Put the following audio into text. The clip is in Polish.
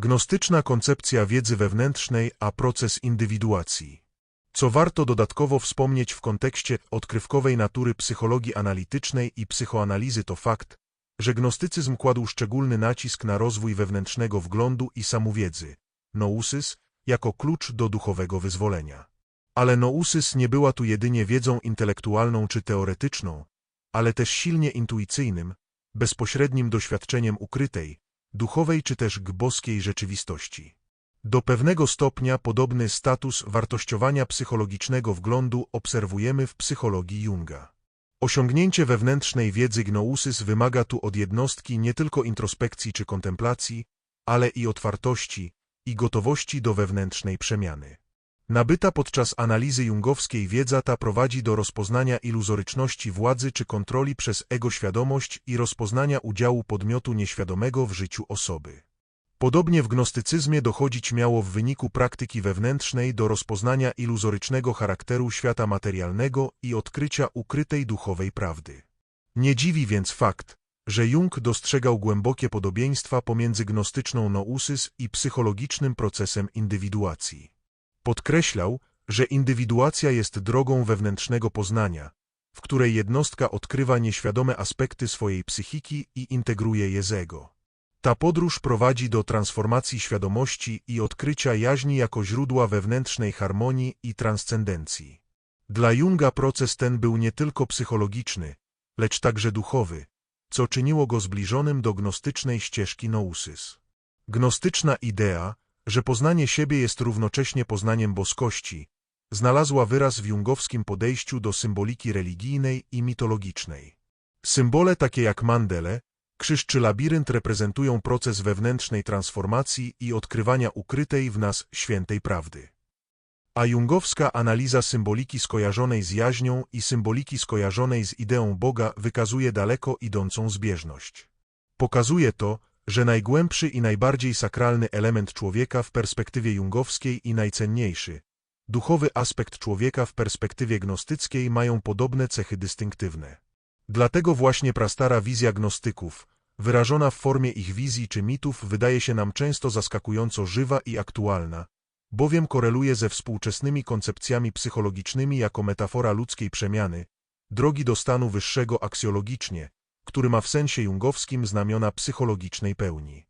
Gnostyczna koncepcja wiedzy wewnętrznej, a proces indywiduacji. Co warto dodatkowo wspomnieć w kontekście odkrywkowej natury psychologii analitycznej i psychoanalizy to fakt, że gnostycyzm kładł szczególny nacisk na rozwój wewnętrznego wglądu i samowiedzy, nousys, jako klucz do duchowego wyzwolenia. Ale nousys nie była tu jedynie wiedzą intelektualną czy teoretyczną, ale też silnie intuicyjnym, bezpośrednim doświadczeniem ukrytej, duchowej czy też gboskiej rzeczywistości. Do pewnego stopnia podobny status wartościowania psychologicznego wglądu obserwujemy w psychologii Junga. Osiągnięcie wewnętrznej wiedzy gnousys wymaga tu od jednostki nie tylko introspekcji czy kontemplacji, ale i otwartości i gotowości do wewnętrznej przemiany. Nabyta podczas analizy jungowskiej wiedza ta prowadzi do rozpoznania iluzoryczności władzy czy kontroli przez ego-świadomość i rozpoznania udziału podmiotu nieświadomego w życiu osoby. Podobnie w gnostycyzmie dochodzić miało w wyniku praktyki wewnętrznej do rozpoznania iluzorycznego charakteru świata materialnego i odkrycia ukrytej duchowej prawdy. Nie dziwi więc fakt, że Jung dostrzegał głębokie podobieństwa pomiędzy gnostyczną nousys i psychologicznym procesem indywiduacji. Podkreślał, że indywiduacja jest drogą wewnętrznego poznania, w której jednostka odkrywa nieświadome aspekty swojej psychiki i integruje je z ego. Ta podróż prowadzi do transformacji świadomości i odkrycia jaźni jako źródła wewnętrznej harmonii i transcendencji. Dla Junga proces ten był nie tylko psychologiczny, lecz także duchowy, co czyniło go zbliżonym do gnostycznej ścieżki nousys. Gnostyczna idea, że poznanie siebie jest równocześnie poznaniem boskości, znalazła wyraz w jungowskim podejściu do symboliki religijnej i mitologicznej. Symbole takie jak mandele, krzyż czy labirynt reprezentują proces wewnętrznej transformacji i odkrywania ukrytej w nas świętej prawdy. A jungowska analiza symboliki skojarzonej z jaźnią i symboliki skojarzonej z ideą Boga wykazuje daleko idącą zbieżność. Pokazuje to, że najgłębszy i najbardziej sakralny element człowieka w perspektywie jungowskiej i najcenniejszy, duchowy aspekt człowieka w perspektywie gnostyckiej mają podobne cechy dystynktywne. Dlatego właśnie prastara wizja gnostyków, wyrażona w formie ich wizji czy mitów, wydaje się nam często zaskakująco żywa i aktualna, bowiem koreluje ze współczesnymi koncepcjami psychologicznymi jako metafora ludzkiej przemiany, drogi do stanu wyższego aksjologicznie, który ma w sensie jungowskim znamiona psychologicznej pełni.